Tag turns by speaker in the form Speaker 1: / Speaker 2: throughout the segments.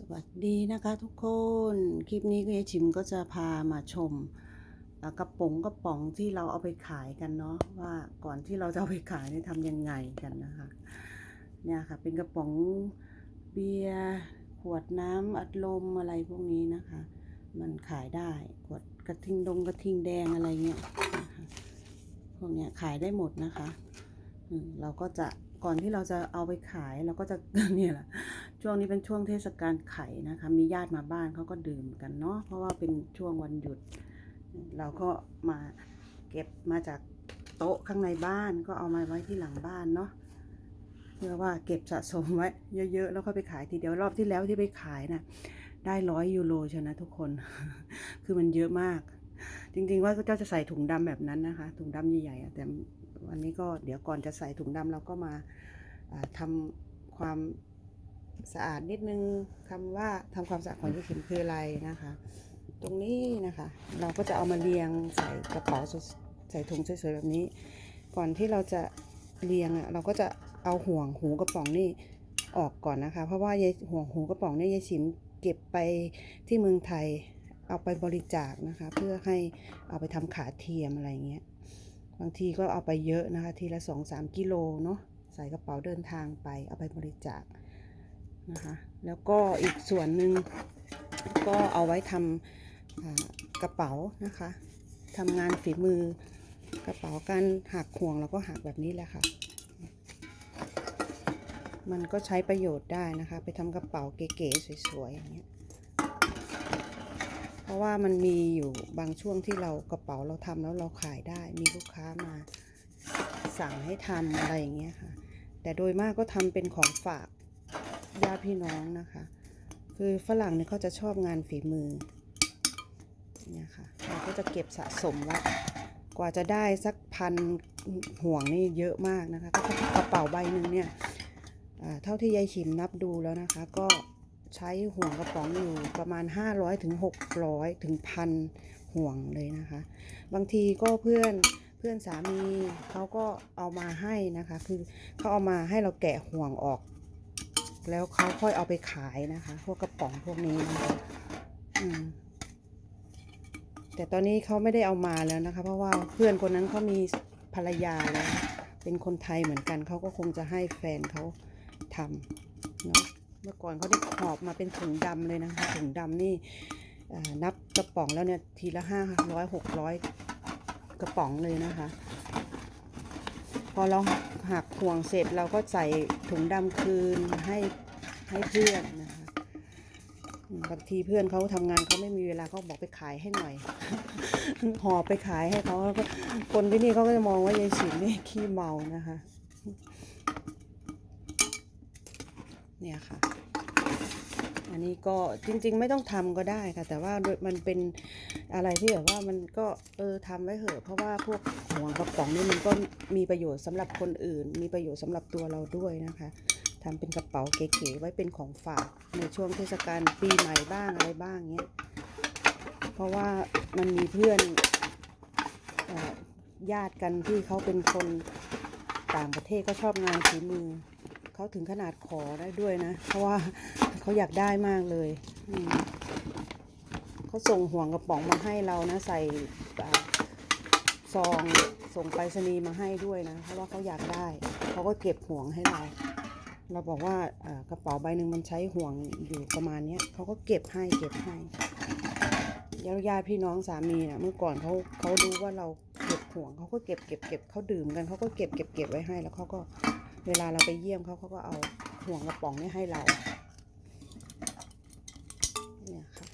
Speaker 1: สวัสดีนะคะทุกคน คลิปนี้ก็ยายชิมก็จะพามาชมกระป๋องกระป๋องที่เราเอาไปขายกันเนาะว่าก่อนที่เราจะเอาไปขายเนี่ยทำยังไงกันนะคะเนี่ยค่ะเป็นกระป๋องเบียร์ขวดน้ำอัดลมอะไรพวกนี้นะคะ มันขายได้ขวดกระทิงดงกระทิงแดงอะไรเงี้ยพวกเนี้ยขายได้หมดนะคะ เราก็จะก่อนที่เราจะเอาไปขายเราก็จะเนี่ยแหละช่วงนี้เป็นช่วงเทศกาลไข่นะคะ มีญาติมาบ้านเขาก็ดื่มกันเนาะเพราะว่าเป็นช่วงวันหยุด เราก็มาเก็บมาจากโต๊ะข้างในบ้านก็เอามาไว้ที่หลังบ้านเนาะเพื่อว่าเก็บสะสมไว้เยอะๆ แล้วก็ไปขายทีเดียวรอบที่แล้วที่ไปขายน่ะได้ร้อยยูโรชนะทุกคน คือมันเยอะมาก จริงๆว่าเจ้าจะใส่ถุงดำแบบนั้นนะคะ ถุงดำใหญ่ๆแต่ วันนี้ก็เดี๋ยวก่อนจะใส่ถุงดำเราก็มาอ่าทำความสะอาดนิดนึงคำว่าทำความสะอาดของยี่ขิมคืออะไรนะคะ ตรงนี้นะคะ เราก็จะเอามาเรียงใส่กระเป๋าใส่ถุงสวยๆแบบนี้ ก่อนที่เราจะเรียงอะเราก็จะเอาห่วงหูกระป๋องนี่ออกก่อนนะคะ เพราะว่ายายห่วงหูกระป๋องเนี่ยยายฉิมเก็บไปที่เมืองไทยเอาไปบริจาคนะคะ เพื่อให้เอาไปทำขาเทียมอะไรเงี้ย บางทีก็เอาไปเยอะนะคะ ทีละสองสามกิโลเนาะใส่กระเป๋าเดินทางไปเอาไปบริจาคนะคะ แล้วก็อีกส่วนหนึ่งก็เอาไว้ทำกระเป๋านะคะทำงานฝีมือกระเป๋าการหักห่วงเราก็หักแบบนี้แหละค่ะ มันก็ใช้ประโยชน์ได้นะคะ ไปทำกระเป๋าเก๋ๆสวยๆอย่างเงี้ย เพราะว่ามันมีอยู่บางช่วงที่เรากระเป๋าเราทำแล้วเราขายได้ มีลูกค้ามาสั่งให้ทำอะไรอย่างเงี้ยค่ะ แต่โดยมากก็ทำเป็นของฝากญาติพี่น้องนะคะ คือฝรั่งเนี่ยเขาจะชอบงานฝีมือเนี่ยค่ะเราก็จะเก็บสะสมไว้กว่าจะได้สักพันห่วงนี่เยอะมากนะคะกระเป๋าใบหนึ่งเนี่ยเท่าที่ยายชิมนับดูแล้วนะคะ ก็ ใช้ห่วงกระป๋องอยู่ประมาณ 500ถึง600ถึงพันห่วงเลยนะคะ บางทีก็เพื่อนเพื่อนสามีเขาก็เอามาให้นะคะ คือเขาเอามาให้เราแกะห่วงออก แล้วเขาค่อยเอาไปขายนะคะ พวกกระป๋องพวกนี้นะคะแต่ตอนนี้เขาไม่ได้เอามาแล้วนะคะ เพราะว่าเพื่อนคนนั้นเขามีภรรยาแล้ว เป็นคนไทยเหมือนกันเขาก็คงจะให้แฟนเขาทำเนาะ เมื่อก่อนเขาได้หอบมาเป็นถุงดำเลยนะคะถุงดำนี่นับกระป๋องแล้วเนี่ยทีละห้าร้อยหกร้อยกระป๋องเลยนะคะ พอเราหักห่วงเสร็จเราก็ใส่ถุงดำคืนให้ให้เพื่อนนะคะบางทีเพื่อนเขาทำงานเขาไม่มีเวลาเขาบอกไปขายให้หน่อย หอบไปขายให้เขาแล้วก็คนที่นี่เขาก็จะมองว่ายายฉิมนี่ขี้เมานะคะ เนี่ยค่ะ อันนี้ก็จริง ๆ ไม่ต้องทำก็ได้ค่ะ แต่ว่ามันเป็นอะไรที่แบบว่ามันก็เออทำไว้เถอะ เพราะว่าพวกหัวกระป๋องนี่มันก็มีประโยชน์สำหรับคนอื่น มีประโยชน์สำหรับตัวเราด้วยนะคะทำเป็นกระเป๋าเก๋ๆไว้เป็นของฝากในช่วงเทศกาลปีใหม่บ้างอะไรบ้างเงี้ย เพราะว่ามันมีเพื่อนญาติกันที่เขาเป็นคนต่างประเทศก็ชอบงานฝีมือ เขาถึงขนาดขอได้ด้วยนะ เพราะว่าเขาอยากได้มากเลย เขาส่งห่วงกระป๋องมาให้เรานะ ใส่ซองส่งไปรษณีย์มาให้ด้วยนะ เพราะว่าเขาอยากได้เขาก็เก็บห่วงให้เรา เราบอกว่ากระเป๋าใบหนึ่งมันใช้ห่วงอยู่ประมาณนี้เขาก็เก็บให้เก็บให้แล้วญาติพี่น้องสามีนะเมื่อก่อนเขาเขารู้ว่าเราเก็บห่วงเขาก็เก็บเก็บเก็บเขาดื่มกันเขาก็เก็บเก็บเก็บไว้ให้ แล้วเขาก็ เวลาเราไปเยี่ยมเขาเขาก็เอาห่วงกระป๋องนี้ให้เรา เนี่ยค่ะ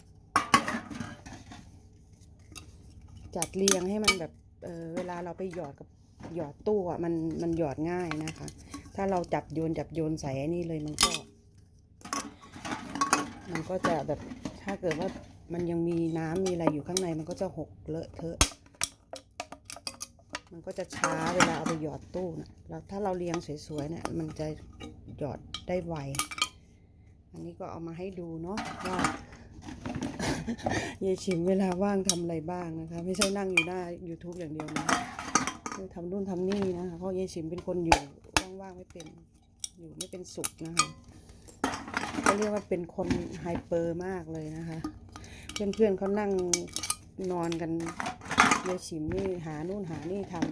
Speaker 1: จัดเรียงให้มันแบบเเวลาเราไปหยอดกับหยอดตู้อะมันมันหยอดง่ายนะคะ ถ้าเราจับโยนจับโยนใส่อ้นี่เลยมันก็ มันก็จะแบบถ้าเกิดว่ามันยังมีน้ำมีอะไรอยู่ข้างในมันก็จะหกเลอะเทอะ มันก็จะช้าเวลาเอาไปหยอดตู้นะแล้วถ้าเราเรียงสวยๆเนี่ยมันจะหยอดได้ไว อันนี้ก็เอามาให้ดูเนาะว่ายายชิมเวลาว่างทำอะไรบ้างนะคะ ไม่ใช่นั่งอยู่หน้า YouTube อย่างเดียวนะคือทำนู่นทำนี่นะคะเพราะยายชิมเป็นคนอยู่ว่างๆไม่เป็นอยู่ไม่เป็นสุขนะคะเขาเรียกว่าเป็นคนไฮเปอร์มากเลยนะคะ เพื่อนๆเขานั่งนอนกัน ยายฉิมนี่หานู่นหานี่ทำ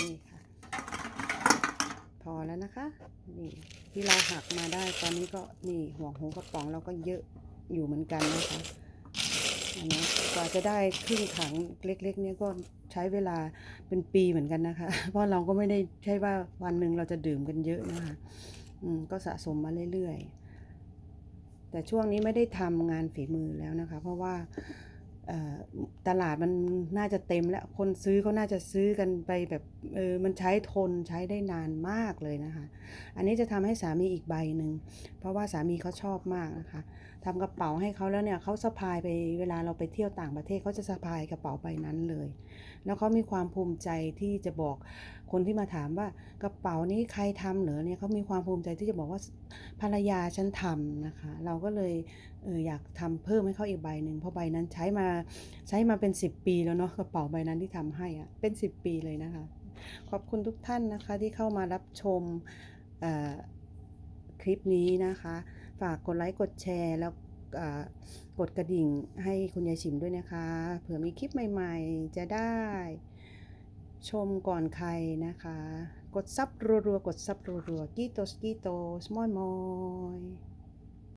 Speaker 1: นี่ค่ะ พอแล้วนะคะ นี่ที่เราหักมาได้ตอนนี้ก็นี่หัวหูกระป๋องเราก็เยอะอยู่เหมือนกันนะคะ อันนี้กว่าจะได้ครึ่งถังเล็กๆเนี่ยก็ใช้เวลาเป็นปีเหมือนกันนะคะ เพราะเราก็ไม่ได้ใช่ว่าวันหนึ่งเราจะดื่มกันเยอะนะคะอืมก็สะสมมาเรื่อยๆ แต่ช่วงนี้ไม่ได้ทำงานฝีมือแล้วนะคะ เพราะว่า ตลาดมันน่าจะเต็มแล้ว คนซื้อเขาน่าจะซื้อกันไปแบบเออมันใช้ทนใช้ได้นานมากเลยนะคะ อันนี้จะทำให้สามีอีกใบหนึ่ง เพราะว่าสามีเขาชอบมากนะคะทำกระเป๋าให้เขาแล้วเนี่ยเขาสะพายไปเวลาเราไปเที่ยวต่างประเทศเขาจะสะพายกระเป๋าใบนั้นเลย แล้วเขามีความภูมิใจที่จะบอกคนที่มาถามว่ากระเป๋านี้ใครทำเหรือเนี่ยเขามีความภูมิใจที่จะบอกว่าภรรยาฉันทำนะคะ เราก็เลยเอออยากทำเพิ่มให้เขาอีกใบหนึ่งเพราะใบนั้นใช้มาใช้มาเป็น 10 ปีแล้วเนาะกระเป๋าใบนั้นที่ทำให้อะเป็น 10 ปีเลยนะคะ ขอบคุณทุกท่านนะคะที่เข้ามารับชมคลิปนี้นะคะ ฝากกดไลค์กดแชร์แล้วกดกระดิ่งให้คุณยายฉิมด้วยนะคะ เผื่อมีคลิปใหม่ๆ จะได้ชมก่อนใครนะคะ กดซับรัวๆ กดซับรัวๆ กีโตสกีโตสมอยมอย